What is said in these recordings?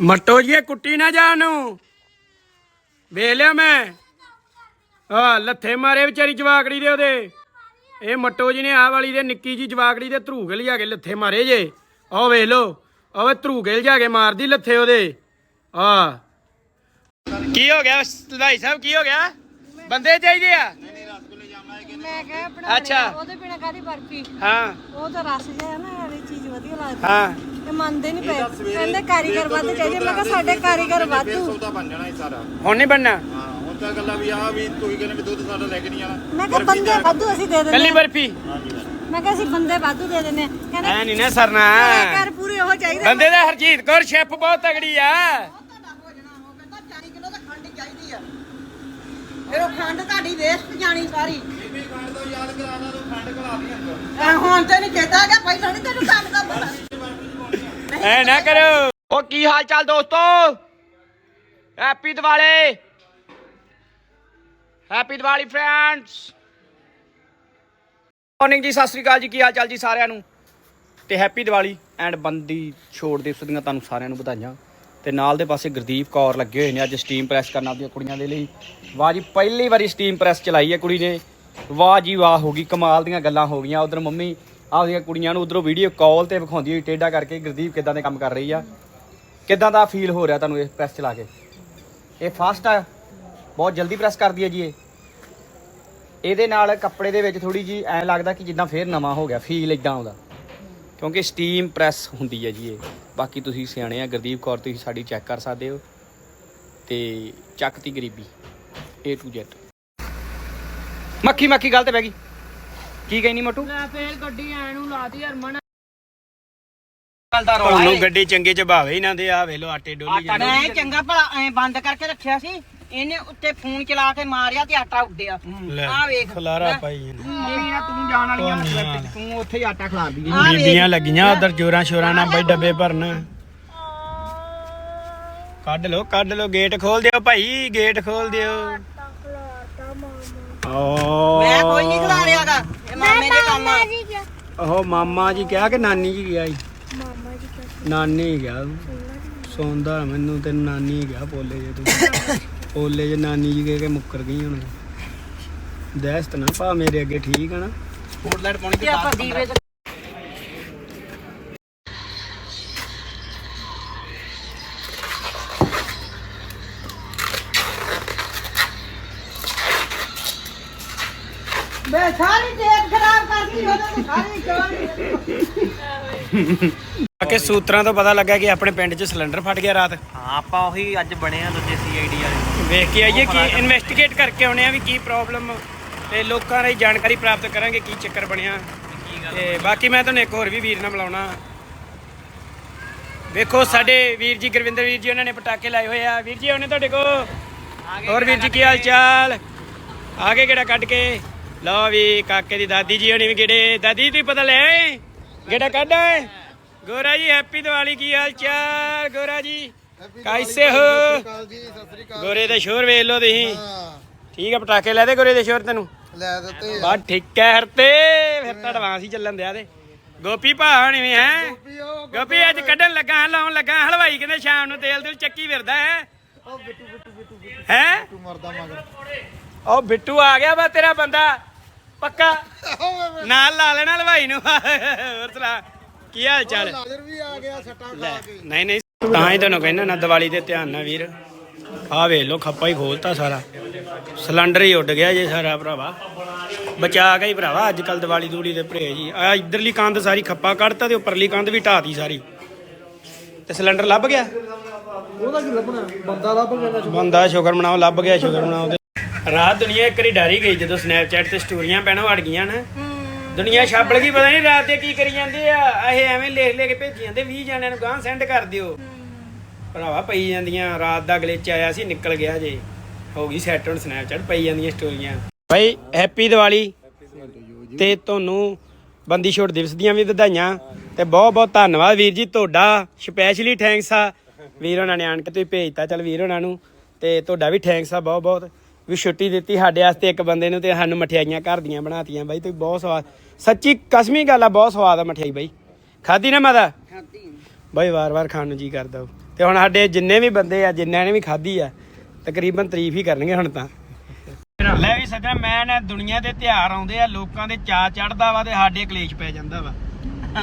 ਮੱਟੋ ਜੀ ਕੁੱਟੀ ਨਾ ਜਾ ਉਹਨੂੰ ਵੇਖ ਲਿਆ ਮੈਂ। ਆ ਲੱਥੇ ਮਾਰੇ ਵਿਚਾਰੀ ਜਵਾਕੜੀ ਦੇ ਉਹਦੇ। ਇਹ ਮੱਟੋ ਜੀ ਨੇ ਆਹ ਵਾਲੀ ਦੇ ਨਿੱਕੀ ਜੀ ਜਵਾਕੜੀ ਦੇ ਧਰੂਗੇ ਲਿਆ ਕੇ ਲੱਥੇ ਮਾਰੇ ਜੇ। ਆਹ ਵੇਖ ਲੋ ਆਹ ਧਰੂਗੇ ਲਿਆ ਕੇ ਮਾਰਦੀ ਲੱਥੇ ਉਹਦੇ। ਆ। ਕੀ ਹੋ ਗਿਆ ਭਾਈ ਸਾਹਿਬ ਕੀ ਹੋ ਗਿਆ? ਬੰਦੇ ਚਾਹੀਦੇ ਆ? ਮੈਂ ਕਿਹਾ ਅੱਛਾ। ਉਹਦੇ ਬਿਨਾ ਕਾਦੀ ਬਰਫੀ? ਹਾਂ। ਉਹ ਤਾਂ ਰਸ ਜਿਹਾ ਨਾ ਵਾਲੀ ਚੀਜ਼ ਵਧੀਆ ਲੱਗਦੀ। ਹਾਂ। ਮੰਨਦੇ ਨਹੀਂ ਪਏ। ਕਹਿੰਦੇ ਕਾਰੀਗਰ ਵੱਧ ਚਾਹੀਦੇ ਮੈਂ ਕਿਹਾ ਸਾਡੇ ਕਾਰੀਗਰ ਵਾਧੂ। ਸੌਦਾ ਬਣ ਜਾਣਾ ਇਹ ਸਾਰਾ। ਹੁਣ ਨਹੀਂ ਬਣਨਾ? ਹਾਂ ਹੁਣ ਤਾਂ ਗੱਲਾਂ ਵੀ ਆ ਵੀ ਤੁਸੀਂ ਕਹਿੰਦੇ ਵੀ ਦੁੱਧ ਸਾਡਾ ਲੈ ਕੇ ਨਹੀਂ ਆਣਾ। ਮੈਂ ਕਿਹਾ ਬੰਦੇ ਵਾਧੂ ਅਸੀਂ ਦੇ ਦਿੰਦੇ ਕੱਲੀ ਹਾਂ। ਬਰਫੀ? ਮੈਂ ਕਿਹਾ ਅਸੀਂ ਬੰਦੇ ਵਾਧੂ ਦੇ ਦਿੰਦੇ ਹਾਂ। ਕਹਿੰਦੇ ਐ ਨਹੀਂ ਨਾ ਸਰਨਾ। ਕਰ ਪੂਰੇ ਉਹ ਚਾਹੀਦੇ ਬੰਦੇ ਦਾ ਹਰਜੀਤ ਕੌਰ ਸ਼ੈਫ ਬਹੁਤ ਤਗੜੀ ਆ। ਫਿਰ ਉਹ ਖੰਡ ਤੁਹਾਡੀ ਵੇਸਟ ਜਾਣੀ ਸਾਰੀ। ਬੀਬੀ ਖੰਡ ਤੋਂ ਯਾਦ ਕਰਾਣਾ ਤੂੰ ਖੰਡ ਕਲਾ ਦੀ ਅੰਦਰ। ਐ ਹੁਣ ਤੇ ਨਹੀਂ ਚੇਤਾ ਕਿ ਪਹਿਲਾਂ ਨਹੀਂ ਤੈਨੂੰ ਕੰਮ ਦਾ ਪਤਾ। ਐ ਨਾ ਕਰੋ। ਉਹ ਕੀ ਹਾਲ ਚਾਲ ਦੋਸਤੋ? Happy Diwali happy Diwali friends morning ਜੀ, ਸਤਿ ਸ੍ਰੀ ਅਕਾਲ ਜੀ। ਕੀ ਹਾਲ ਚਾਲ ਜੀ ਸਾਰਿਆਂ ਨੂੰ? ਤੇ ਹੈਪੀ ਦੀਵਾਲੀ ਐਂਡ ਬੰਦੀ ਛੋੜ ਦਿਵਸ ਦੀਆਂ ਤੁਹਾਨੂੰ ਸਾਰਿਆਂ ਨੂੰ ਵਧਾਈਆਂ। ਤੇ ਨਾਲ ਦੇ ਪਾਸੇ ਗੁਰਦੀਪ ਕੌਰ ਲੱਗੇ ਹੋਏ ਨੇ ਅੱਜ ਸਟੀਮ ਪ੍ਰੈਸ ਕਰਨ ਆਪਦੀਆਂ ਕੁੜੀਆਂ ਦੇ ਲਈ। ਵਾਹ ਜੀ, ਪਹਿਲੀ ਵਾਰੀ ਸਟੀਮ ਪ੍ਰੈਸ ਚਲਾਈ ਹੈ ਕੁੜੀ ਨੇ। ਵਾਹ ਜੀ, ਵਾਹ ਹੋ ਗਈ। ਕਮਾਲ ਦੀਆਂ ਗੱਲਾਂ ਹੋ ਗਈਆਂ। ਉਧਰ ਮੰਮੀ ਆਪਦੀਆਂ ਕੁੜੀਆਂ ਨੂੰ ਉਧਰੋਂ ਵੀਡੀਓ ਕਾਲ ਤੇ ਵਿਖਾਉਂਦੀ ਹੋਈ ਟੇਡਾ ਕਰਕੇ, ਗੁਰਦੀਪ ਕਿਦਾਂ ਦੇ ਕੰਮ ਕਰ ਰਹੀ ਆ? ਕਿਦਾਂ ਦਾ ਫੀਲ ਹੋ ਰਿਹਾ ਤੁਹਾਨੂੰ ਇਹ ਪ੍ਰੈਸ ਚਲਾ ਕੇ? ਇਹ ਫਾਸਟ ਆ? ਬਹੁਤ ਜਲਦੀ ਪ੍ਰੈਸ ਕਰਦੀ ਹੈ ਜੀ ਇਹ? ਇਹਦੇ ਨਾਲ ਕੱਪੜੇ ਦੇ ਵਿੱਚ ਥੋੜੀ ਜੀ ਐ ਲੱਗਦਾ ਕਿ ਜਿੱਦਾਂ ਫੇਰ ਨਵਾਂ ਹੋ ਗਿਆ ਫੀਲ ਇਦਾਂ ਆਉਂਦਾ। ਕਿਉਂਕਿ ਸਟੀਮ ਪ੍ਰੈਸ ਹੁੰਦੀ ਹੈ ਜੀ ਇਹ। ਬਾਕੀ ਤੁਸੀਂ ਸਿਆਣੇ ਆ, ਗੁਰਦੀਪ ਕੌਰ, ਤੁਸੀਂ ਸਾਡੀ ਚੈੱਕ ਕਰ ਸਕਦੇ ਹੋ। ਤੇ ਚੱਕਤੀ ਗਰੀਬੀ, A to Z ਮੱਖੀ ਮੱਖੀ, ਗੱਲ ਤੇ ਬਹਿ ਗਈ। ਕੀ ਕਹਿਨੀ ਮੋਟੂ? ਲੈ ਫੇਰ ਗੱਡੀ ਐ ਨੂੰ ਲਾਤੀ ਹਰਮਨ। ਤੁਹਾਨੂੰ ਗੱਡੀ ਚੰਗੇ ਚ ਭਾਵੇ ਹੀ ਨਾ ਦੇ ਆ ਵੇਲੋ ਆਟੇ ਡੋਲੀ ਜਾਂਦੇ ਮੈਂ ਚੰਗਾ ਭਲਾ ਐ ਬੰਦ ਕਰਕੇ ਰੱਖਿਆ ਸੀ ਇਹਨੇ ਉੱਤੇ ਫੋਨ ਚਲਾ ਕੇ ਮਾਰਿਆ ਤੇ ਆਟਾ ਉੱਡਿਆ। ਆ ਵੇਖ। ਖਲਾਰਾ ਪਾਈ ਨਾ ਤੂੰ ਜਾਣ ਵਾਲੀਆਂ ਤੂੰ ਉੱਥੇ ਹੀ ਆਟਾ ਖਲਾਰਦੀ ਵੇਖ। ਬੀਬੀਆਂ ਲੱਗੀਆਂ ਉਧਰ ਜੋਰਾਂ ਸ਼ੋਰਾਂ ਨਾਲ ਬਈ ਡੱਬੇ ਭਰਨ। ਕੱਢ ਲੋ ਕੱਢ ਲੋ ਗੇਟ ਖੋਲ ਦਿਓ ਭਾਈ ਗੇਟ ਖੋਲ ਦਿਓ। ਓ ਮੈਂ ਕੋਈ ਨਹੀਂ ਖਲਾ ਰਿਹਾਗਾ ਇਹ ਮਾਮੇ ਦੇ ਕੰਮ ਆ। ਉਹ ਮਾਮਾ ਜੀ ਕਿਹਾ ਕਿ ਨਾਨੀ ਜੀ ਗਿਆ ਜੀ ਨਾਨੀ ਗਿਆ ਸੌਂਦਾ ਮੈਨੂੰ ਤੇ ਨਾਨੀ ਗਿਆ ਪੋਲੇ ਜੇ ਤੂੰ। ਪੋਲੇ ਜੇ ਨਾਨੀ ਜੀ ਕਹਿ ਕੇ ਮੁੱਕਰ ਗਈ ਹੁਣ। ਦਹਿਸ਼ਤ ਨਾ ਪਾ ਮੇਰੇ ਅੱਗੇ ਠੀਕ ਆ ਨਾ? ਤੇ ਆਪਾਂ ਦੀਵੇ ਤੇ ਮੈਂ ਸਾਰੀ ਤੇਲ ਖਰਾਬ ਕਰਦੀ ਉਹਦੇ ਸਾਰੀ ਚਾਹ ਕਿ ਸੂਤਰਾਂ ਤੋਂ ਪਤਾ ਲੱਗਾ ਕਿ ਆਪਣੇ ਪਿੰਡ 'ਚ ਸਿਲੰਡਰ ਫਟ ਗਿਆ ਰਾਤ। ਹਾਂ ਆਪਾਂ ਉਹੀ ਅੱਜ ਬਣੇ ਆ ਦੂਜੇ ਸੀਆਈਡੀ ਵਾਲੇ। ਵੇਖ ਕੇ ਆਈਏ ਕੀ ਇਨਵੈਸਟੀਗੇਟ ਕਰਕੇ ਆਉਣੇ ਆ ਵੀ ਕੀ ਪ੍ਰੋਬਲਮ ਤੇ ਲੋਕਾਂ ਦੀ ਜਾਣਕਾਰੀ ਪ੍ਰਾਪਤ ਕਰਾਂਗੇ ਕੀ ਚੱਕਰ ਬਣਿਆ। ਤੇ ਬਾਕੀ ਮੈਂ ਤੁਹਾਨੂੰ ਇੱਕ ਹੋਰ ਵੀ ਵੀਰ ਨਾਲ ਮਿਲਾਉਣਾ। ਵੇਖੋ ਸਾਡੇ ਵੀਰ ਜੀ ਗੁਰਵਿੰਦਰ ਵੀਰ ਜੀ ਉਹਨਾਂ ਨੇ ਪਟਾਕੇ ਲਾਏ ਹੋਏ ਆ। ਵੀਰ ਜੀ ਉਹਨੇ ਤੁਹਾਡੇ ਕੋ ਹੋਰ ਵੀਰ ਜੀ ਕੀ ਹਾਲ ਚਾਲ ਆਗੇ ਕਿਹੜਾ ਕੱਢ ਕੇ? ਲਓ ਵੀ ਕਾਕੇ ਦੀ ਦਾਦੀ ਜੀ ਹੋਣੀ ਵੀ ਕਿਹੜੇ ਦਾਦੀ ਤੁਸੀਂ ਪਤਾ ਲੈ ਕਿਹੜਾ ਕੱਢ ਆਏ ਗੋਰਾ ਜੀ ਹੈਪੀ ਦੀਵਾਲੀ ਕੀ ਹਾਲ ਚਾਲ ਗੋਰਾ ਜੀ? ਕਾਇਸੇ ਹੋ? ਗੋਰੇ ਦੇ ਸ਼ੋਰ ਵੇਖ ਲਓ ਤੁਸੀਂ। ਠੀਕ ਆ ਪਟਾਕੇ ਲੈ ਦੇ ਗੋਰੇ ਦੇ ਸ਼ੋਰ ਤੈਨੂੰ। ਲੈ ਦਿੱਤੇ ਬਾ ਠੀਕ ਹੈ ਹਰਤੇ ਫਿਰ ਤਾਂ ਐਡਵਾਂਸ ਹੀ ਚੱਲਣ ਦਿਆ ਤੇ ਗੋਪੀ ਭਾ ਵੀ ਹੈ। ਗੋਪੀ ਅੱਜ ਕੱਢਣ ਲੱਗਾ ਹਾਂ, ਲਾਉਣ ਲੱਗਾ ਹਾਂ, ਹਲਵਾਈ ਕਹਿੰਦੇ ਸ਼ਾਮ ਨੂੰ ਤੇਲ ਦਿਲ ਚੱਕੀ ਫਿਰਦਾ ਹੈ। ਹੈ? ਮਰਦਾ ਮਗਰ। ਉਹ ਬਿੱਟੂ ਆ ਗਿਆ ਵਾ ਤੇਰਾ ਬੰਦਾ। ਪੱਕਾ? ਨਾਲ ਲਾ ਲੈਣਾ ਹਲਵਾਈ ਨੂੰ। ਹੋਰ ਸੁਣਾ ਕੀ ਹਾਲ ਚਾਲ? ਹਾਜ਼ਰ ਵੀ ਆ ਗਿਆ ਸੱਟਾ ਲੈ ਨਹੀਂ ਨਹੀਂ ਤਾਂ ਹੀ ਤੁਹਾਨੂੰ ਕਹਿੰਦਾ ਨਾ ਦੀਵਾਲੀ ਦੇ ਧਿਆਨ ਨਾਲ ਵੀਰ। ਆ ਵੇਖ ਲੋ ਖੱਪਾ ਹੀ ਖੋਲਤਾ ਸਾਰਾ। ਸਿਲੰਡਰ ਹੀ ਉੱਡ ਗਿਆ ਜੇ ਸਾਰਾ ਭਰਾਵਾ। ਬਚਾ ਗਈ ਭਰਾਵਾ ਅੱਜ ਕੱਲ ਦੀਵਾਲੀ ਦੂੜੀ ਦੇ ਭਰੇ ਜੀ। ਆ ਇਧਰਲੀ ਕੰਧ ਸਾਰੀ ਖੱਪਾ ਕੱਢਤਾ ਤੇ ਉੱਪਰਲੀ ਕੰਧ ਵੀ ਢਾਤੀ ਸਾਰੀ। ਤੇ ਸਿਲੰਡਰ ਲੱਭ ਗਿਆ? ਉਹਦਾ ਕੀ ਲੱਭਣਾ? ਬੰਦਾ ਲੱਭ ਗਿਆ ਬੰਦਾ ਸ਼ੁਕਰ ਮਨਾਓ ਲੱਭ ਗਿਆ ਸ਼ੁਕਰ ਮਨਾਓ। ਤੇ ਰਾਤ ਦੁਨੀਆ ਇੱਕ ਵਾਰੀ ਡਰ ਹੀ ਗਈ ਜਦੋਂ ਸਨੈਪਚੈਟ ਤੇ ਸਟੋਰੀਆਂ ਪੈਣੋਂ ਅੜ ਗਈਆਂ ਨਾ। ਦੁਨੀਆ ਛਾਬਲ ਗਈ ਪਤਾ ਨਹੀਂ ਰਾਤ ਦੇ ਕੀ ਕਰੀ ਜਾਂਦੇ ਆ। ਇਹ ਐਵੇਂ ਲਿਖ ਲਿਖ ਕੇ ਭੇਜੀ ਜਾਂਦੇ 20 ਜਣਿਆਂ ਨੂੰ ਗਾਂ ਸੈਂਡ ਕਰ ਦਿਓ। ਭਰਾਵਾ ਪਈ ਜਾਂਦੀਆਂ ਰਾਤ ਦਾ ਗਲਿਚ ਆਇਆ ਸੀ ਨਿਕਲ ਗਿਆ ਜੇ। ਹੋ ਗਈ ਸੈੱਟ ਹੁਣ ਸਨੈਪਚੈਟ ਪਈ ਜਾਂਦੀਆਂ ਸਟੋਰੀਆਂ। ਬਾਈ ਹੈਪੀ ਦੀਵਾਲੀ ਤੇ ਤੁਹਾਨੂੰ ਬੰਦੀ ਛੋੜ ਦਿਵਸ ਦੀਆਂ ਵੀ ਵਧਾਈਆਂ ਤੇ ਬਹੁਤ ਬਹੁਤ ਧੰਨਵਾਦ ਵੀਰ ਜੀ ਤੁਹਾਡਾ ਸਪੈਸ਼ਲੀ ਥੈਂਕਸ ਆ। ਵੀਰ ਉਹਨਾਂ ਨੇ ਆਣ ਕੇ ਤੁਸੀਂ ਭੇਜਤਾ ਚਲ ਵੀਰ ਉਹਨਾਂ ਨੂੰ ਤੇ ਤੁਹਾਡਾ ਵੀ ਥੈਂਕਸ ਆ ਬਹੁਤ ਬਹੁਤ। ਵੀ ਛੁੱਟੀ ਦਿੱਤੀ ਸਾਡੇ ਵਾਸਤੇ ਇੱਕ ਬੰਦੇ ਨੂੰ ਤੇ ਸਾਨੂੰ ਮਠਿਆਈਆਂ ਘਰ ਦੀਆਂ ਬਣਾਤੀਆਂ ਬਾਈ ਤੁਸੀਂ ਬਹੁਤ ਸਵਾਦ ਸੱਚੀ ਕਸਮੀ ਗੱਲ ਆ ਬਹੁਤ ਸਵਾਦ ਆ ਮਠਿਆਈ ਬਾਈ। ਖਾਦੀ ਨਾ ਮਾਤਾ? ਬਾਈ ਵਾਰ-ਵਾਰ ਖਾਣ ਨੂੰ ਜੀ ਕਰਦਾ। ਤੇ ਹੁਣ ਸਾਡੇ ਜਿੰਨੇ ਵੀ ਬੰਦੇ ਆ ਜਿੰਨਿਆਂ ਨੇ ਵੀ ਖਾਧੀ ਆ ਤਕਰੀਬਨ ਤਾਰੀਫ ਹੀ ਕਰਨਗੇ ਹੁਣ ਤਾਂ। ਲੈ ਵੀ ਸੱਜਣਾ ਮੈਂ ਨਾ ਦੁਨੀਆ ਦੇ ਤਿਉਹਾਰ ਆਉਂਦੇ ਆ ਲੋਕਾਂ ਦੇ ਚਾ ਚੜਦਾ ਵਾ ਤੇ ਸਾਡੇ ਕਲੇਸ਼ ਪੈ ਜਾਂਦਾ ਵਾ।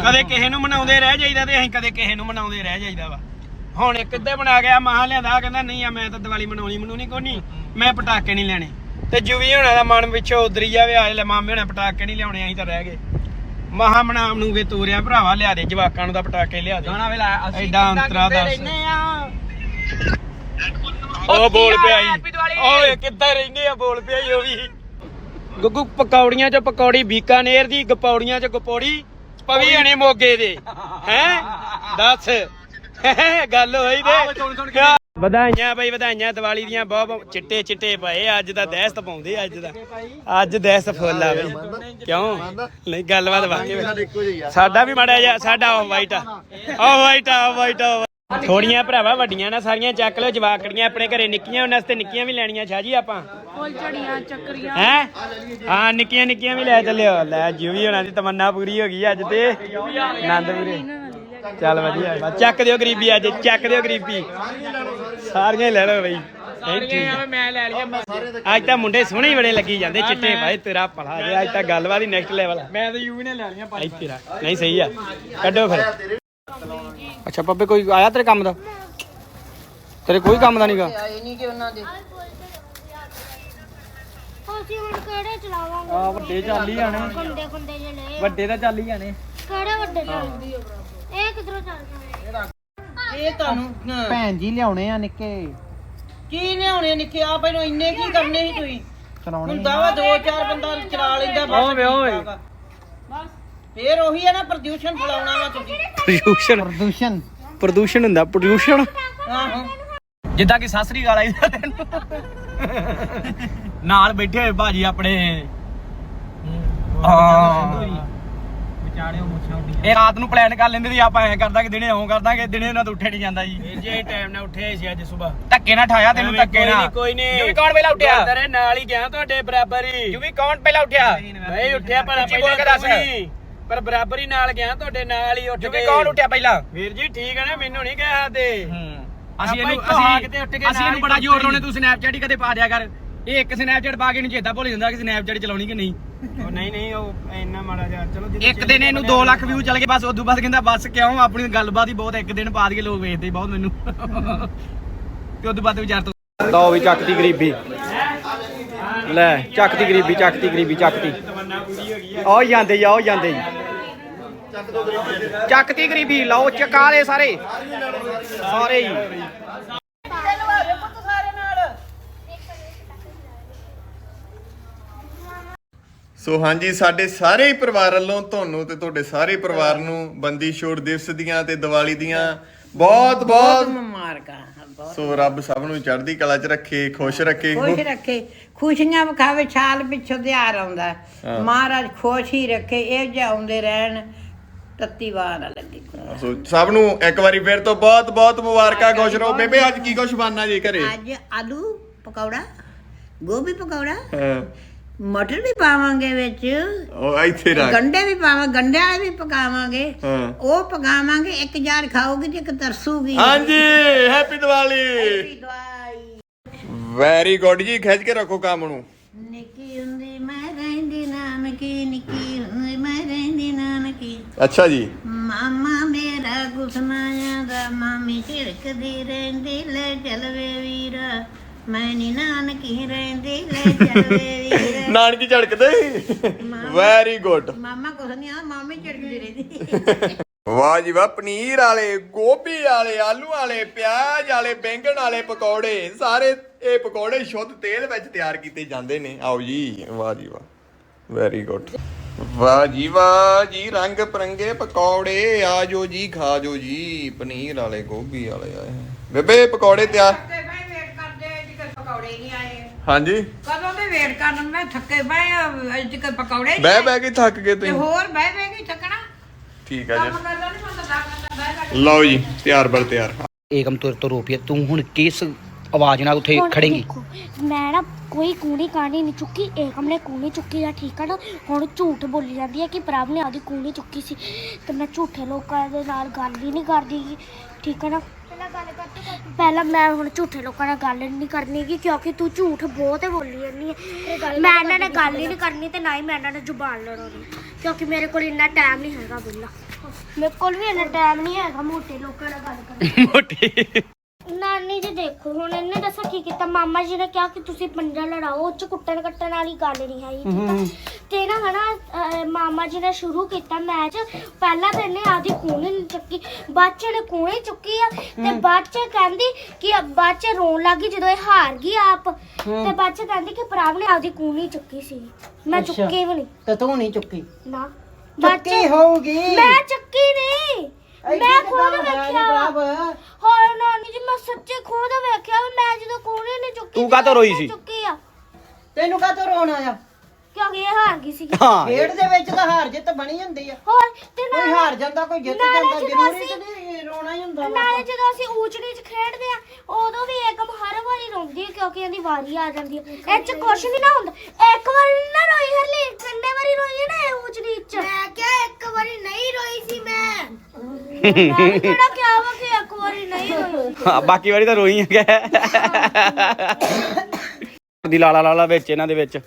ਕਦੇ ਕਿਸੇ ਨੂੰ ਮਨਾਉਂਦੇ ਰਹਿ ਜਾਈਦਾ ਤੇ ਅਸੀਂ ਕਦੇ ਕਿਸੇ ਨੂੰ ਮਨਾਉਂਦੇ ਰਹਿ ਜਾਈਦਾ ਵਾ। ਹੁਣ ਇੱਕ ਅੱਧੇ ਬਣਾ ਗਿਆ ਮਹਾ ਲਿਆਂਦਾ ਕਹਿੰਦਾ ਨਹੀਂ ਆ ਮੈਂ ਤਾਂ ਦੀਵਾਲੀ ਮਨਾਉਣੀ ਮੈਨੂੰ ਨਹੀਂ ਕੋਈ ਨਹੀਂ ਮੈਂ ਪਟਾਕੇ ਨਹੀਂ ਲੈਣੇ। ਤੇ ਜੁਵੀ ਹੋਣਾ ਦਾ ਮਨ ਵਿੱਚੋਂ ਉਦਰੀ ਜਾਵੇ ਆ ਲੈ ਮਾਮੇ ਹੋਣਾ ਪਟਾਕੇ ਨਹੀਂ ਲਿਆਉਣੇ ਅਸੀਂ ਤਾਂ ਰਹਿ ਗਏ। ਮਹਾ ਮਨਾਮ ਨੂੰ ਵੇ ਤੋਰਿਆ ਭਰਾਵਾ ਲਿਆ ਦੇ ਜਵਾਕਾਂ ਨੂੰ ਤਾਂ ਪਟਾਕੇ ਲਿਆ ਦੇ। ਗਾਣਾ ਵੇਲਾ ਅਸੀਂ ਐਡਾ ਅੰਤਰਾ ਦੱਸ। ਉਹ ਬੋਲ ਪਿਆ Diwali! ਓਏ ਕਿੱਦਾਂ ਰਹਿੰਦੇ ਆ ਬੋਲ ਪਿਆ ਈ ਉਹ ਵੀ। ਗੁੱਗੂ ਪਕੌੜੀਆਂ ਚ ਪਕੌੜੀ ਬੀਕਾਨੇਰ ਦੀ ਗਪੌੜੀਆਂ ਚ ਗਪੌੜੀ ਪਵੀ ਹਣੇ ਮੋਗੇ ਦੇ। ਹੈ? ਦੱਸ। ਗੱਲ ਹੋਈ ਦੇ ਵਧਾਈਆਂ ਬਈ ਵਧਾਈਆਂ। ਦੀਵਾਲੀ ਦੀਆਂ ਬਹੁਤ ਚਿੱਟੇ ਚਿੱਟੇ ਪਏ ਅੱਜ ਦਾ ਦਹਿਸ਼ਤ ਪਾਉਂਦੇ ਅੱਜ ਦਾ। ਅੱਜ ਦਹਿਸ਼ਤ ਫੁੱਲ ਆ ਬਈ। ਕਿਉਂ? ਨਹੀਂ ਗੱਲਬਾਤ ਵਾਕੇ ਸਾਡਾ ਵੀ ਮਾੜਾ ਜਿਹਾ ਸਾਡਾ ਆਫ ਵਾਈਟ ਆ। ਆਫ ਵਾਈਟ ਆ ਆਫ ਵਾਈਟ ਆ ਥੋੜੀਆਂ ਭਰਾਵਾ ਵੱਡੀਆਂ ਨਾ ਸਾਰੀਆਂ ਚੱਕ ਲਓ ਜਵਾਕੜੀਆਂ ਆਪਣੇ ਘਰੇ। ਨਿੱਕੀਆਂ ਉਹਨਾਂ ਵਾਸਤੇ ਨਿੱਕੀਆਂ ਵੀ ਲੈਣੀਆਂ ਛਾ ਜੀ ਆਪਾਂ। ਚੱਕਰੀਆਂ। ਹੈ? ਹਾਂ ਨਿੱਕੀਆਂ ਨਿੱਕੀਆਂ ਵੀ ਲੈ ਚੱਲਿਓ। ਲੈ ਜੂਵੀ ਹੋਣਾ ਦੀ ਤਮੰਨਾ ਪੂਰੀ ਹੋ ਗਈ ਅੱਜ ਤੇ। ਆਨੰਦ ਪੂਰੇ ਚੱਲ ਵਧੀਆ। ਬਸ ਚੱਕ ਦਿਓ ਗਰੀਬੀ ਅੱਜ ਚੱਕ ਦਿਓ ਗਰੀਬੀ। ਸਾਰੀਆਂ ਹੀ ਲੈ ਲਓ ਬਈ। ਨਹੀਂ ਠੀਕ ਆ। ਮੈਂ ਲੈ ਲਿਆ ਅੱਜ ਤਾਂ ਮੁੰਡੇ ਸੋਹਣੇ ਹੀ ਬੜੇ ਲੱਗੀ ਜਾਂਦੇ ਚਿੱਟੇ ਭਾਈ ਤੇਰਾ ਭਲਾ ਜੇ ਅੱਜ ਤਾਂ ਗੱਲਬਾਤ ਹੀ ਨੈਕਸਟ ਲੈਵਲ ਆ। ਮੈਂ ਤਾਂ ਯੂਵੀ ਨੇ ਲੈ ਲਿਆ ਨਹੀਂ ਤੇਰਾ। ਨਹੀਂ ਸਹੀ ਆ। ਕੱਢੋ ਫਿਰ। ਅੱਛਾ ਪੱਪੇ ਕੋਈ ਆਇਆ ਤੇਰੇ ਕੰਮ ਦਾ? ਤੇਰੇ ਕੋਈ ਕੰਮ ਦਾ ਨਹੀਂਗਾ ਆਏ ਨਹੀਂ ਕਿ ਉਹਨਾਂ ਦੇ। ਅਸੀਂ ਹੁਣ ਕਿਹੜੇ ਚਲਾਵਾਂਗੇ? ਆ ਵੱਡੇ ਚੱਲ ਹੀ ਜਾਣੇ ਖੁੰਡੇ ਖੁੰਡੇ ਜਿਹੇ ਵੱਡੇ ਤਾਂ ਚੱਲ ਹੀ ਜਾਣੇ ਕਿਹੜੇ ਵੱਡੇ ਚੱਲਦੀ ਇਹ ਕਿਧਰੋਂ ਚੱਲ ਜਾਣੇ ਇਹ? ਤੁਹਾਨੂੰ ਹਾਂ, ਭੈਣ ਜੀ ਲਿਆਉਣੇ ਆ ਨਿੱਕੇ। ਕੀ ਲਿਆਉਣੇ ਨਿੱਕੇ? ਆ ਪਹਿਲਾਂ ਇੰਨੇ ਕੀ ਕਰਨੇ ਸੀ ਤੁਸੀਂ? ਚਲਾਉਣੇ ਹੁੰਦਾ ਵਾ ਦੋ ਚਾਰ ਬੰਦਾ ਚਲਾ ਲੈਂਦਾ ਬਸ ਓਏ ਓਏ। ਠੀਕ ਠਾਕ ਆ। ਫੇਰ ਉਹੀ ਹੈ ਨਾ ਪ੍ਰਦੂਸ਼ਣ ਫਲਾਉਣਾ ਵਾ ਤੁਸੀਂ। ਪ੍ਰਦੂਸ਼ਣ? ਪ੍ਰਦੂਸ਼ਣ। ਪ੍ਰਦੂਸ਼ਣ ਹੁੰਦਾ ਪ੍ਰਦੂਸ਼ਣ? ਆਹੋ। ਜਿੱਦਾਂ ਕਿ ਸਾਸਰੀ ਗਾਲ ਆਈ ਦਾ ਤੈਨੂੰ ਨਾਲ ਬੈਠੇ ਹੋਏ ਭਾਜੀ ਆਪਣੇ। ਹਾਂ। ਵਿਚਾੜਿਓ ਮੁੱਛਾਂ ਉੱਡੀਆਂ। ਇਹ ਰਾਤ ਨੂੰ ਪਲਾਨ ਕਰ ਲੈਂਦੇ ਸੀ ਆਪਾਂ ਐਂ ਕਰਦਾ ਕਿ ਦਿਨੇ ਆਉਂ ਕਰਦਾਂਗੇ ਦਿਨੇ ਉਹਨਾਂ ਤੋਂ ਉੱਠਿਆ ਨਹੀਂ ਜਾਂਦਾ ਜੀ। ਜੇ ਟਾਈਮ ਨਾਲ ਉੱਠਿਆ ਸੀ ਅੱਜ ਸਵੇਰ। ਧੱਕੇ ਨਾਲ ਠਾਇਆ ਤੈਨੂੰ ਧੱਕੇ ਨਾਲ। ਕੋਈ ਨਹੀਂ ਜੁਵੀ ਕੌਣ ਪਹਿਲਾਂ ਉੱਠਿਆ? ਤੇਰੇ ਨਾਲ ਹੀ ਗਿਆ ਤੁਹਾਡੇ ਬਰਾਬਰ ਹੀ। ਜੁਵੀ ਕੌਣ ਪਹਿਲਾਂ ਉੱਠਿਆ? ਨਹੀਂ ਉੱਠਿਆ ਪਰ ਪਹਿਲਾਂ ਦੱਸ। ਪਰ ਬਰਾਬਰ ਹੀ ਨਾਲ ਗਿਆ ਤੁਹਾਡੇ ਨਾਲ ਹੀ ਉੱਠ ਕੇ। ਜੁਵੀ ਕੌਣ ਉੱਠਿਆ ਪਹਿਲਾਂ? ਵੀਰ ਜੀ ਠੀਕ ਹੈ ਨਾ ਮੈਨੂੰ ਨਹੀਂ ਕਿਹਾ ਤੇ ਅਸੀਂ ਇਹਨੂੰ ਅਸੀਂ ਅਸੀਂ ਇਹਨੂੰ ਬੜਾ ਜ਼ੋਰ ਲਾਉਣੇ ਤੂੰ ਸਨੈਪਚੈਟ ਹੀ ਕਦੇ ਪਾ ਦਿਆ ਕਰ। ਇਹ ਇੱਕ ਸਨੈਪਚੈਟ ਪਾ ਕੇ ਇਹਨੂੰ ਚੇਤਾ ਭੁੱਲ ਜਾਂਦਾ ਕਿ ਸਨੈਪਚੈਟ ਚਲਾਉਣੀ ਕਿ ਨਹੀਂ। ਉਹ ਨਹੀਂ ਨਹੀਂ ਉਹ ਇੰਨਾ ਮਾੜਾ ਜਿਹਾ ਚਲੋ ਇੱਕ ਦਿਨ ਇਹਨੂੰ 2 ਲੱਖ ਵਿਊ ਚੱਲ ਗਏ ਬਸ ਉਦੋਂ ਬਾਅਦ ਕਹਿੰਦਾ ਬਸ ਕਿਉਂ ਆਪਣੀ ਗੱਲਬਾਤ ਹੀ ਬਹੁਤ ਇੱਕ ਦਿਨ ਪਾ ਦਈਏ ਲੋਕ ਵੇਖਦੇ ਬਹੁਤ ਮੈਨੂੰ। ਤੇ ਉਦੋਂ ਬਾਅਦ ਵਿਚਾਰ ਤੋਂ ਲਓ ਵੀ ਚੱਕਤੀ ਗਰੀਬੀ। ਲੈ ਚੱਕਤੀ ਗਰੀਬੀ ਚੱਕਤੀ ਗਰੀਬੀ ਚੱਕਤੀ। ਆਓ ਜਾਂਦੇ ਆਓ ਜਾਂਦੇ ਚੱਕਤੀ ਗਰੀਬੀ ਲਓ ਚਕਾ ਲੈ ਸਾਰੇ। ਸਾਰੇ ਹੀ। ਸੋ ਹਾਂਜੀ ਸਾਡੇ ਸਾਰੇ ਹੀ ਪਰਿਵਾਰ ਵੱਲੋਂ ਤੁਹਾਨੂੰ ਤੇ ਤੁਹਾਡੇ ਸਾਰੇ ਪਰਿਵਾਰ ਨੂੰ ਬੰਦੀ ਛੋੜ ਦਿਵਸ ਦੀਆਂ ਤੇ ਦੀਵਾਲੀ ਦੀਆਂ ਬਹੁਤ ਬਹੁਤ ਮੁਬਾਰਕਾਂ ਬਹੁਤ ਸੋ ਰੱਬ ਸਭ ਨੂੰ ਚੜ੍ਹਦੀ ਕਲਾ 'ਚ ਰੱਖੇ ਖੁਸ਼ ਰੱਖੇ। ਖੁਸ਼ ਰੱਖੇ। ਖੁਸ਼ੀਆਂ ਵਿਖਾਵੇ ਛਾਲ ਪਿੱਛੋਂ ਤਿਉਹਾਰ ਆਉਂਦਾ। ਮਹਾਰਾਜ ਖੁਸ਼ ਹੀ ਰੱਖੇ ਇਹ ਜਿਹਾ ਆਉਂਦੇ ਰਹਿਣ ਤੱਤੀ ਵਾਰ ਨਾ ਲੱਗੇ। ਸੋ ਸਭ ਨੂੰ ਇੱਕ ਵਾਰੀ ਫਿਰ ਤੋਂ ਬਹੁਤ ਬਹੁਤ ਮੁਬਾਰਕਾਂ ਖੁਸ਼ ਰਹੋ। ਬੇਬੇ ਅੱਜ ਕੀ ਕੁਛ ਬਣਨਾ ਜੀ ਘਰੇ? ਅੱਜ ਆਲੂ ਪਕੌੜਾ ਗੋਭੀ ਪਕੌੜਾ ਹਾਂ, ਮਟਰ ਵੀ ਪਾਵਾਂਗੇ ਵਿੱਚ। ਉਹ ਇੱਥੇ ਰੱਖ। ਗੰਡੇ ਵੀ ਪਾਵਾਂ ਗੰਡੇ ਵਾਲੇ ਵੀ ਪਕਾਵਾਂਗੇ। ਹਾਂ। ਉਹ ਪਕਾਵਾਂਗੇ ਇੱਕ ਜਾਰ ਖਾਓਗੇ ਤੇ ਇੱਕ ਤਰਸੂਗੀ। ਹਾਂਜੀ ਹੈਪੀ ਦੀਵਾਲੀ। ਦਵਾਈ ਵੈਰੀ ਗੁੱਡ ਜੀ ਖਿੱਚ ਕੇ ਰੱਖੋ ਕੰਮ ਨੂੰ। ਨਿੱਕੀ ਹੁੰਦੀ ਮੈਂ ਰਹਿੰਦੀ ਨਾਨਕੀ ਨਿੱਕੀ ਹੁੰਦੀ ਮੈਂ ਰਹਿੰਦੀ ਨਾਨਕੀ। ਅੱਛਾ ਜੀ। ਮਾਮਾ ਮੇਰਾ ਗੁਸਨਾਇਆ ਦਾ ਮਾਮੀ ਝਿੜਕਦੀ ਰਹਿੰਦੀ ਲੈ ਚਲਵੇ ਵੀਰਾ। ਮੈਂ ਨੀ ਨਾਨਕੀ ਰਹਿੰਦੀ ਲੈ ਚਲਵੇ ਵੀਰਾ ਨਾਨਕੀ ਝੜਕਦੇ? ਵੈਰੀ ਗੁੱਡ ਮਾਮਾ ਕੁਛ ਨਹੀਂ ਆ ਮਾਮੀ ਝਿੜਕਦੀ ਰਹਿੰਦੀ। ਵਾਹ ਜੀ ਵਾਹ ਪਨੀਰ ਵਾਲੇ ਗੋਭੀ ਵਾਲੇ ਆਲੂ ਵਾਲੇ ਪਿਆਜ਼ ਵਾਲੇ ਬੈਂਗਣ ਵਾਲੇ ਪਕੌੜੇ ਸਾਰੇ ਇਹ ਪਕੌੜੇ ਸ਼ੁੱਧ ਤੇਲ ਵਿੱਚ ਤਿਆਰ ਕੀਤੇ ਜਾਂਦੇ ਨੇ। ਆਓ ਜੀ ਵਾਹ ਜੀ ਵਾਹ। ਵੈਰੀ ਗੁੱਡ ਵਾਹ ਜੀ ਵਾਹ ਜੀ ਰੰਗ ਪਰੰਗੇ ਪਕੌੜੇ ਆਜੋ ਜੀ ਖਾ ਜੋ ਜੀ ਪਨੀਰ ਵਾਲੇ ਗੋਭੀ ਵਾਲੇ ਆਏ। ਬੇਬੇ ਪਕੌੜੇ ਤਿਆਰ ਪਕੌੜੇ ਨਹੀਂ ਆਏ ਹਾਂਜੀ। ਕਦੋਂ ਦੇ ਵੇਟ ਕਰਨ ਮੈਂ ਥੱਕੇ ਪਏ ਜਿੱਕੇ ਪਕੌੜੇ ਬਹਿ ਬਹਿ ਕੇ ਥੱਕ ਗਏ ਤੇ ਤੁਸੀਂ ਹੋਰ ਬਹਿ ਬਹਿ ਕੇ ਥੱਕਣਾ। ਠੀਕ ਆ ਜੀ। ਕੰਮ ਕਰਦਾ ਨਹੀਂ ਹੁੰਦਾ ਦਾਖਲ ਬਹਿ ਬਹਿ ਕੇ। ਲਓ ਜੀ ਤਿਆਰ ਬਲ ਤਿਆਰ। ਏਕਮ ਤੁਰ ਤੋਂ ਰੋਪੀਏ ਤੂੰ ਹੁਣ ਕਿਸ ਆਵਾਜ਼ ਨਾਲ ਉੱਥੇ ਹੁਣ ਖੜੇਂਗੀ? ਦੇਖੋ, ਮੈਂ ਨਾ ਕੋਈ ਕੂਣੀ ਕਾਣੀ ਨਹੀਂ ਚੁੱਕੀ ਏਕਮ ਨੇ ਕੂਣੀ ਚੁੱਕੀ ਆ ਠੀਕ ਆ ਨਾ? ਹੁਣ ਝੂਠ ਬੋਲੀ ਜਾਂਦੀ ਹੈ ਕਿ ਪ੍ਰਭ ਨੇ ਆਦੀ ਕੂਣੀ ਚੁੱਕੀ ਸੀ ਤੇ ਮੈਂ ਝੂਠੇ ਲੋਕਾਂ ਦੇ ਨਾਲ ਗੱਲ ਹੀ ਨਹੀਂ ਕਰਦੀ ਗੀ, ਠੀਕ ਆ ਨਾ? ਪਹਿਲਾਂ ਮੈਂ ਹੁਣ ਝੂਠੇ ਲੋਕਾਂ ਨਾਲ ਗੱਲ ਨਹੀਂ ਕਰਨੀ ਗੀ ਕਿਉਂਕਿ ਤੂੰ ਝੂਠ ਬਹੁਤ ਬੋਲੀ ਜਾਂਦੀ ਹੈ ਮੈਂ ਇਹਨਾਂ ਨਾਲ ਗੱਲ ਹੀ ਨਹੀਂ ਕਰਨੀ ਤੇ ਨਾ ਹੀ ਮੈਂ ਇਹਨਾਂ ਨਾਲ ਜ਼ੁਬਾਨ ਲੜਾਉਣੀ ਕਿਉਂਕਿ ਮੇਰੇ ਕੋਲ ਇੰਨਾ ਟਾਈਮ ਨਹੀਂ ਹੈਗਾ ਬਿੱਲਾ ਮੇਰੇ ਕੋਲ ਵੀ ਇੰਨਾ ਟਾਈਮ ਨਹੀਂ ਹੈਗਾ ਮੋਟੇ ਲੋਕਾਂ ਨਾਲ ਗੱਲ ਕਰਨ। ਦਾ। ਮੋਟੀ। ਨਾਨੀ ਜੀ ਦੇਖੋ ਹੁਣ ਇਹਨੇ ਦੱਸਿਆ ਕੀ ਕੀਤਾ? ਮਾਮਾ ਜੀ ਨੇ ਕਿਹਾ ਕਿ ਤੁਸੀਂ ਪੰਜਾ ਲੜਾਓ ਉਹ ਚ ਕੁੱਟਣ ਕੱਟਣ ਵਾਲੀ ਗੱਲ ਨਹੀਂ ਹੈ ਠੀਕ ਤੇ ਨਾ ਹਨਾ ਮਾਮਾ ਜੀ ਨੇ ਸ਼ੁਰੂ ਕੀਤਾ ਮੈਚ। ਪਹਿਲਾਂ ਤਾਂ ਇਹਨੇ ਆਦੀ ਕੂਣੀ ਨਹੀਂ ਚੱਕੀ ਬਾਅਦ ਚ ਇਹਨੇ ਕੂਣੀ ਚੁੱਕੀ ਆ ਤੇ ਬਾਅਦ ਚ ਕਹਿੰਦੀ ਕਿ ਬਾਅਦ ਚ ਰੋਣ ਲੱਗੀ ਜਦੋਂ ਇਹ ਹਾਰ ਗਈ ਆਪ। ਤੇ ਬਾਅਦ ਚ ਕਹਿੰਦੀ ਕਿ ਪ੍ਰਾਭ ਨੇ ਆਦੀ ਕੂਣੀ ਚੁੱਕੀ ਸੀ। ਮੈਂ ਅੱਛਾ। ਚੁੱਕੀ ਵੀ ਨਹੀਂ। ਤੇ ਤੂੰ ਨਹੀਂ ਚੁੱਕੀ? ਨਾ। ਚੁੱਕੀ ਹੋਊਗੀ। ਮੈਂ ਚੱਕੀ ਨਹੀਂ। ਮੈਂ ਖੁਦ ਵੇਖਿਆ ਵਾ। ਹਾਏ ਨਾਨੀ ਜੀ ਮੈਂ ਸੱਚੇ ਖੁਦ ਵੇਖਿਆ ਵਾ, ਮੈਂ ਜਦੋਂ ਕੋਨੇ ਨੇ ਚੁੱਕੀ ਤੂੰ ਕਾਹਤੋਂ ਰੋਈ ਸੀ? ਚੁੱਕੀ ਆ? ਤੈਨੂੰ ਕਾਹਤੋਂ ਰੋਣ ਆਇਆ? ਕਿਉਂਕਿ ਇਹ ਹਾਰ ਗਈ ਸੀ ਹਾਂ ਖੇਡ ਦੇ ਵਿੱਚ ਤਾਂ ਹਾਰ ਜਿੱਤ ਬਣੀ ਹੁੰਦੀ ਆ। ਹੋਰ ਤੇ ਕੋਈ ਨਾਲੇ ਹਾਰ ਜਾਂਦਾ ਕੋਈ ਜਿੱਤ ਨਾਲੇ ਜਾਂਦਾ ਜਦੋਂ ਜ਼ਰੂਰੀ ਅਸੀਂ- ਤਾਂ ਨਹੀਂ ਰੋਣਾ ਹੀ ਹੁੰਦਾ ਵਾ। ਨਾਲੇ ਜਦੋਂ ਅਸੀਂ ਊਚ ਨੀਚ ਖੇਡਦੇ ਆ ਉਦੋਂ ਵੀ ਏਕਮ ਹਰ ਵਾਰੀ ਰੋਂਦੀ ਹੈ ਕਿਉਂਕਿ ਇਹਦੀ ਵਾਰੀ ਆ ਜਾਂਦੀ ਹੈ ਇਹ ਚ ਕੁਛ ਨਹੀਂ ਨਾ ਹੁੰਦਾ। ਇੱਕ ਵਾਰੀ ਨੀ ਨਾ ਰੋਈ ਹਰਲੀ ਕਿੰਨੇ ਵਾਰੀ ਰੋਈ ਹੈ ਨਾ ਇਹ ਊਚ ਨੀਚ ਚ। ਮੈਂ ਕਿਹਾ ਇੱਕ ਵਾਰੀ ਨਹੀਂ ਰੋਈ ਸੀ ਮੈਂ। ਮੈਂ ਕਿਹੜਾ ਕਿਹਾ ਵਾ ਕਿ ਇੱਕ ਵਾਰੀ ਨਹੀਂ ਰੋਈ ਸੀ। ਹਾਂ, ਬਾਕੀ ਵਾਰੀ ਤਾਂ ਰੋਈ ਦੀ ਲਾਲਾ ਲਾਲਾ ਵਿੱਚ ਇਹਨਾਂ ਦੇ ਵਿੱਚ।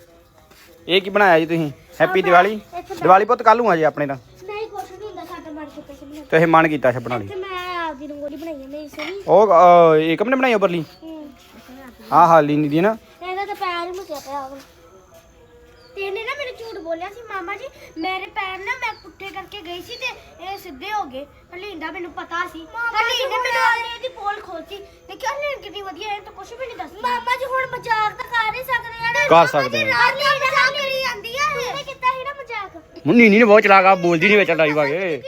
ਇਹ ਕੀ ਬਣਾਇਆ ਜੀ ਤੁਸੀਂ? ਹੈਪੀ ਦੀਵਾਲੀ ਦੀਵਾਲੀ ਪੁੱਤ ਕੱਲ ਨੂੰ ਆ ਜੀ ਆਪਣੇ ਤਾਂ। ਨਹੀਂ ਕੁਛ ਨਹੀਂ ਹੁੰਦਾ ਸਾਡਾ ਮਨ ਕਿਤੇ ਕਿ ਨਹੀਂ ਤੇ ਇਹ ਮਨ ਕੀਤਾ ਛੱਪਣ ਵਾਲੀ ਤੇ ਮੈਂ ਆਪਦੀ ਰੰਗੋਲੀ ਬਣਾਈ ਹੈ ਮੇਰੀ ਸੋਹਣੀ। ਉਹ ਅਹ, ਏਕਮ ਨੇ ਬਣਾਈ ਉਪਰਲੀ? ਹੂੰ। ਆਹ ਹਾਲੀ ਨਹੀਂ ਦੀ ਨਾ। ਇਹਦਾ ਤਾਂ ਪੈਰ ਹੀ ਮੁੱਕਿਆ ਪਿਆ ਹੁਣ ਤੇ ਇਹਨੇ ਨਾ ਝੂਠ ਬੋਲਿਆ ਸੀ ਮਾਮਾ ਜੀ ਮੇਰੇ ਪੈਰ ਨਾ ਮੈਂ ਪੁੱਠੇ ਕਰਕੇ ਗਈ ਸੀ ਤੇ ਇਹ ਸਿੱਧੇ ਹੋ ਗਏ। ਹਲੀਂਦਾ ਮੈਨੂੰ ਪਤਾ ਸੀ। ਹਲੀਂਦਾ ਮੈਨੂੰ ਆਲੇ ਇਹਦੀ ਪੋਲ ਖੋਲਤੀ ਤੇ ਕਿ ਹਲੀਂ ਕਿੰਨੀ ਵਧੀਆ ਹੈ ਤਾਂ ਕੁਝ ਵੀ ਨਹੀਂ ਦੱਸਦੀ। ਮਾਮਾ ਜੀ ਹੁਣ ਮਜ਼ਾਕ ਤਾਂ ਕਰ ਹੀ ਸਕਦੇ ਆ ਨਾ। ਕਰ ਸਕਦੇ ਆ। ਹਲੀਂਦਾ ਕਰੀ ਜਾਂਦੀ ਆ ਇਹਨੇ ਕੀਤਾ ਸੀ ਨਾ ਮਜ਼ਾਕ। ਮੁੰਨੀ ਨਹੀਂ ਬਹੁਤ ਚਲਾਕ ਆ ਬੋਲਦੀ ਨਹੀਂ ਵਿੱਚ ਲੜਾਈ ਵਾਗੇ